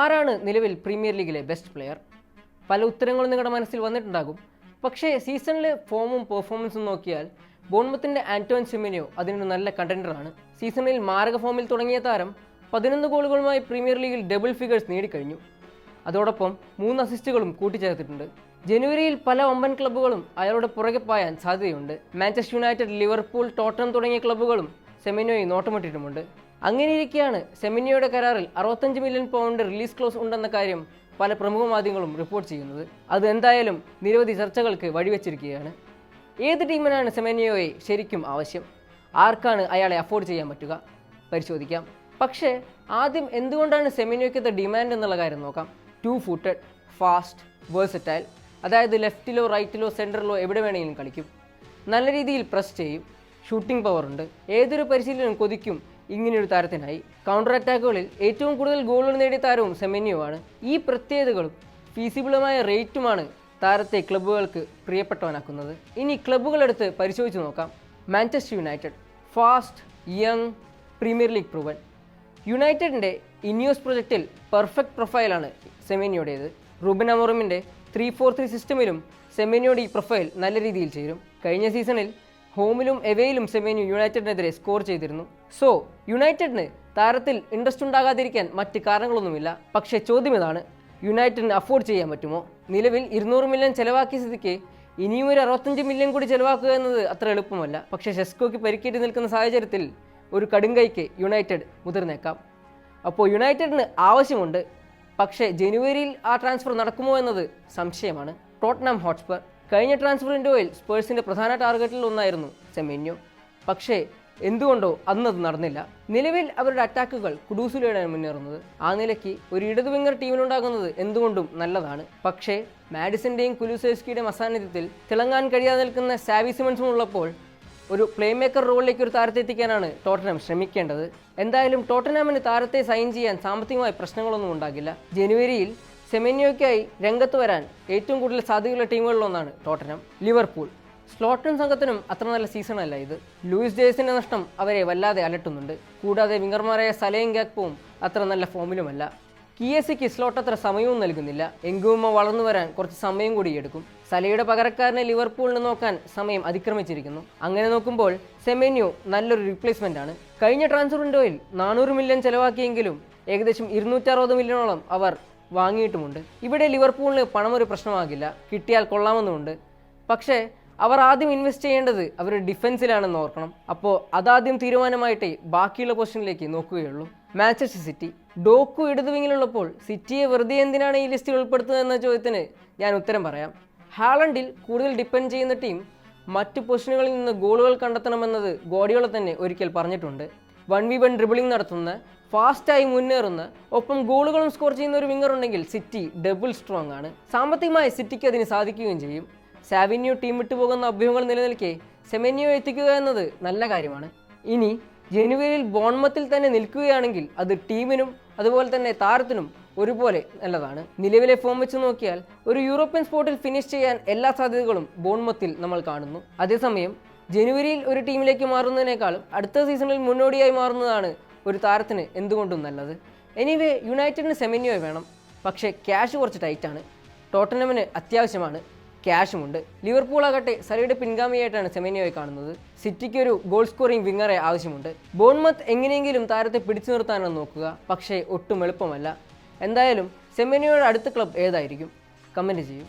ആരാണ് നിലവിൽ പ്രീമിയർ ലീഗിലെ ബെസ്റ്റ് പ്ലെയർ പല ഉത്തരങ്ങളും നിങ്ങളുടെ മനസ്സിൽ വന്നിട്ടുണ്ടാകും. പക്ഷേ സീസണിലെ ഫോമും പെർഫോമൻസും നോക്കിയാൽ ബോൺമത്തിന്റെ ആന്റോൺ സിമിനിയോ അതിനൊരു നല്ല കണ്ടൻഡറാണ് സീസണിൽ മാരക ഫോമിൽ തുടങ്ങിയ താരം പതിനൊന്ന് ഗോളുകളുമായി പ്രീമിയർ ലീഗിൽ ഡബിൾ ഫിഗേഴ്സ് നേടിക്കഴിഞ്ഞു. അതോടൊപ്പം മൂന്ന് അസിസ്റ്റുകളും കൂട്ടിച്ചേർത്തിട്ടുണ്ട്. ജനുവരിയിൽ പല ഒമ്പൻ ക്ലബ്ബുകളും അയാളുടെ പുറകെ പായാൻ സാധ്യതയുണ്ട്. മാഞ്ചസ്റ്റർ യുണൈറ്റഡ് ലിവർപൂൾ ടോട്ടനം തുടങ്ങിയ ക്ലബ്ബുകളും സെമിനോയെ നോട്ടമിട്ടിട്ടുമുണ്ട്. അങ്ങനെയിരിക്കെയാണ് സെമിനിയുടെ കരാറിൽ അറുപത്തഞ്ച് മില്യൺ പൗണ്ട് റിലീസ് ക്ലോസ് ഉണ്ടെന്ന കാര്യം പല പ്രമുഖ മാധ്യമങ്ങളും റിപ്പോർട്ട് ചെയ്യുന്നത്. അത് എന്തായാലും നിരവധി ചർച്ചകൾക്ക് വഴിവെച്ചിരിക്കുകയാണ്. ഏത് ടീമിനാണ് സെമിനിയോയെ ശരിക്കും ആവശ്യം? ആർക്കാണ് അയാളെ അഫോർഡ് ചെയ്യാൻ പറ്റുക? പരിശോധിക്കാം. പക്ഷേ ആദ്യം എന്തുകൊണ്ടാണ് സെമിനിയോയ്ക്കത്തെ ഡിമാൻഡ് എന്നുള്ള കാര്യം നോക്കാം. ടു ഫുട്ടഡ് ഫാസ്റ്റ് വേഴ്സറ്റൈൽ അതായത് ലെഫ്റ്റിലോ റൈറ്റിലോ സെന്ററിലോ എവിടെ വേണമെങ്കിലും കളിക്കും. നല്ല രീതിയിൽ പ്രസ് ചെയ്യും. ഷൂട്ടിംഗ് പവർ ഉണ്ട്. ഏതൊരു പരിശീലനം കൊതിക്കും ഇങ്ങനെയൊരു താരത്തിനായി. കൗണ്ടർ അറ്റാക്കുകളിൽ ഏറ്റവും കൂടുതൽ ഗോളുകൾ നേടിയ താരവും സെമിനിയോ ആണ്. ഈ പ്രത്യേകതകളും ഫീസിബിളുമായ റേറ്റുമാണ് താരത്തെ ക്ലബ്ബുകൾക്ക് പ്രിയപ്പെട്ടവനാക്കുന്നത്. ഇനി ക്ലബ്ബുകളെടുത്ത് പരിശോധിച്ച് നോക്കാം. Manchester United fast young Premier League proven യുണൈറ്റഡിന്റെ ഇനിയോസ് പ്രൊജക്റ്റിൽ പെർഫെക്റ്റ് പ്രൊഫൈലാണ് സെമിനിയോടേത് റൂബൻ അമോറമിന്റെ ത്രീ ഫോർ ത്രീ സിസ്റ്റമിലും സെമിനിയോയുടെ ഈ പ്രൊഫൈൽ നല്ല രീതിയിൽ ചേരും. കഴിഞ്ഞ സീസണിൽ ഹോമിലും എവേയിലും സെമിനിയോ യുണൈറ്റഡിനെതിരെ സ്കോർ ചെയ്തിരുന്നു. സോ യുണൈറ്റഡിന് താരത്തിൽ ഇൻട്രസ്റ്റ് ഉണ്ടാകാതിരിക്കാൻ മറ്റ് കാരണങ്ങളൊന്നുമില്ല. പക്ഷേ ചോദ്യം ഇതാണ്. യുണൈറ്റഡിന് അഫോർഡ് ചെയ്യാൻ പറ്റുമോ? നിലവിൽ ഇരുന്നൂറ് മില്യൺ ചെലവാക്കിയ സ്ഥിതിക്ക് ഇനിയും ഒരു അറുപത്തഞ്ച് മില്യൺ കൂടി ചെലവാക്കുക എന്നത് അത്ര എളുപ്പമല്ല. പക്ഷേ ഷെസ്കോയ്ക്ക് പരിക്കേറ്റി നിൽക്കുന്ന സാഹചര്യത്തിൽ ഒരു കടുങ്കൈക്ക് യുണൈറ്റഡ് മുതിർന്നേക്കാം. അപ്പോൾ യുണൈറ്റഡിന് ആവശ്യമുണ്ട്. പക്ഷേ ജനുവരിയിൽ ആ ട്രാൻസ്ഫർ നടക്കുമോ എന്നത് സംശയമാണ്. ടോട്ട്നാം ഹോട്ട്സ്പർ കഴിഞ്ഞ ട്രാൻസ്ഫർ വിൻഡോയിൽ സ്പേഴ്സിന്റെ പ്രധാന ടാർഗറ്റിൽ ഒന്നായിരുന്നു സെമിന്യു. പക്ഷേ എന്തുകൊണ്ടോ അന്നത് നടന്നില്ല. നിലവിൽ അവരുടെ അറ്റാക്കുകൾ കുഡൂസിലൂടെയാണ് മുന്നേറുന്നത്. ആ നിലയ്ക്ക് ഒരു ഇടതു വിങ്ങർ ടീമിലുണ്ടാകുന്നത് എന്തുകൊണ്ടും നല്ലതാണ്. പക്ഷേ മാഡിസന്റെയും കുലുസേസ്കിയുടെയും അസാന്നിധ്യത്തിൽ തിളങ്ങാൻ കഴിയാതെ നിൽക്കുന്ന സാവി ഉള്ളപ്പോൾ ഒരു പ്ലേ മേക്കർ റോളിലേക്ക് ഒരു താരത്തെ എത്തിക്കാനാണ് ടോട്ടനാം ശ്രമിക്കേണ്ടത്. എന്തായാലും ടോട്ടനാമിന് താരത്തെ സൈൻ ചെയ്യാൻ സാമ്പത്തികമായ പ്രശ്നങ്ങളൊന്നും ഉണ്ടാകില്ല. ജനുവരിയിൽ സെമെനിയോയ്ക്കായി രംഗത്ത് വരാൻ ഏറ്റവും കൂടുതൽ സാധ്യതയുള്ള ടീമുകളിലൊന്നാണ് ടോട്ടനം. ലിവർപൂൾ. സ്ലോട്ടൺ സംഘത്തിനും അത്ര നല്ല സീസണല്ല ഇത്. ലൂയിസ് ജേസിന്റെ നഷ്ടം അവരെ വല്ലാതെ അലട്ടുന്നുണ്ട്. കൂടാതെ വിങ്ങർമാരായ സലയും ഗാക്പവും അത്ര നല്ല ഫോമിലുമല്ല. കി എസ് സ്ലോട്ട് അത്ര സമയവും നൽകുന്നില്ല. എങ്കുമ്മ വളർന്നു വരാൻ കുറച്ച് സമയം കൂടി എടുക്കും. സലയുടെ പകരക്കാരനെ ലിവർപൂളിന് നോക്കാൻ സമയം അതിക്രമിച്ചിരിക്കുന്നു. അങ്ങനെ നോക്കുമ്പോൾ സെമെന്യു നല്ലൊരു റീപ്ലേസ്മെന്റ് ആണ്. കഴിഞ്ഞ ട്രാൻസ്ഫർ വിൻഡോയിൽ നാനൂറ് മില്യൺ ചെലവാക്കിയെങ്കിലും ഏകദേശം ഇരുന്നൂറ്ററുപത് മില്യണോളം അവർ വാങ്ങിയിട്ടുമുണ്ട്. ഇവിടെ ലിവർപൂളിന് പണം ഒരു പ്രശ്നമാകില്ല. കിട്ടിയാൽ കൊള്ളാമെന്നുമുണ്ട്. പക്ഷേ അവർ ആദ്യം ഇൻവെസ്റ്റ് ചെയ്യേണ്ടത് അവർ ഡിഫൻസിലാണെന്ന് ഓർക്കണം. അപ്പോൾ അതാദ്യം തീരുമാനമായിട്ടേ ബാക്കിയുള്ള പൊസിഷനിലേക്ക് നോക്കുകയുള്ളൂ. Manchester city. ഡോക്കു ഇടതുവിങ്ങിലുള്ളപ്പോൾ സിറ്റിയെ വെറുതെ എന്തിനാണ് ഈ ലിസ്റ്റിൽ ഉൾപ്പെടുത്തുന്നത് എന്ന ചോദ്യത്തിന് ഞാൻ ഉത്തരം പറയാം. ഹാളണ്ടിൽ കൂടുതൽ ഡിപ്പെൻഡ് ചെയ്യുന്ന ടീം മറ്റ് പൊസിഷനുകളിൽ നിന്ന് ഗോളുകൾ കണ്ടെത്തണമെന്നത് ഗോഡിയോള തന്നെ ഒരിക്കൽ പറഞ്ഞിട്ടുണ്ട്. വൺ വി വൺ ഡ്രിബിളിംഗ് നടത്തുന്ന ഫാസ്റ്റായി മുന്നേറുന്ന ഒപ്പം ഗോളുകളും സ്കോർ ചെയ്യുന്ന ഒരു വിങ്ങർ ഉണ്ടെങ്കിൽ സിറ്റി ഡബിൾ സ്ട്രോങ് ആണ്. സാമ്പത്തികമായി സിറ്റിക്ക് അതിന് സാധിക്കുകയും ചെയ്യും. സാവിന്യോ ടീം വിട്ടു പോകുന്ന അഭ്യൂഹങ്ങൾ നിലനിൽക്കെ സെമന്യോ എത്തിക്കുക എന്നത് നല്ല കാര്യമാണ്. ഇനി ജനുവരിയിൽ ബോൺമത്തിൽ തന്നെ നിൽക്കുകയാണെങ്കിൽ അത് ടീമിനും അതുപോലെ തന്നെ താരത്തിനും ഒരുപോലെ നല്ലതാണ്. നിലവിലെ ഫോം വെച്ച് നോക്കിയാൽ ഒരു യൂറോപ്യൻ സ്പോർട്ടിൽ ഫിനിഷ് ചെയ്യാൻ എല്ലാ സാധ്യതകളും ബോൺമത്തിൽ നമ്മൾ കാണുന്നു. അതേസമയം ജനുവരിയിൽ ഒരു ടീമിലേക്ക് മാറുന്നതിനേക്കാളും അടുത്ത സീസണിൽ മുന്നോടിയായി മാറുന്നതാണ് ഒരു താരത്തിന് എന്തുകൊണ്ടും നല്ലത്. എനിവേ യുണൈറ്റഡിന് സെമിനിയോ വേണം. പക്ഷേ ക്യാഷ് കുറച്ച് ടൈറ്റാണ്. ടോട്ടനമിന് അത്യാവശ്യമാണ്. ക്യാഷുമുണ്ട്. ലിവർപൂൾ ആകട്ടെ സലയുടെ പിൻഗാമിയായിട്ടാണ് സെമിനിയോയെ കാണുന്നത്. സിറ്റിക്ക് ഒരു ഗോൾ സ്കോറിംഗ് വിങ്ങറെ ആവശ്യമുണ്ട്. ബോൺമത്ത് എങ്ങനെയെങ്കിലും താരത്തെ പിടിച്ചു നിർത്താനാണ് നോക്കുക. പക്ഷേ ഒട്ടും എളുപ്പമല്ല. എന്തായാലും സെമിനിയോയുടെ അടുത്ത ക്ലബ് ഏതായിരിക്കും? കമന്റ് ചെയ്യും.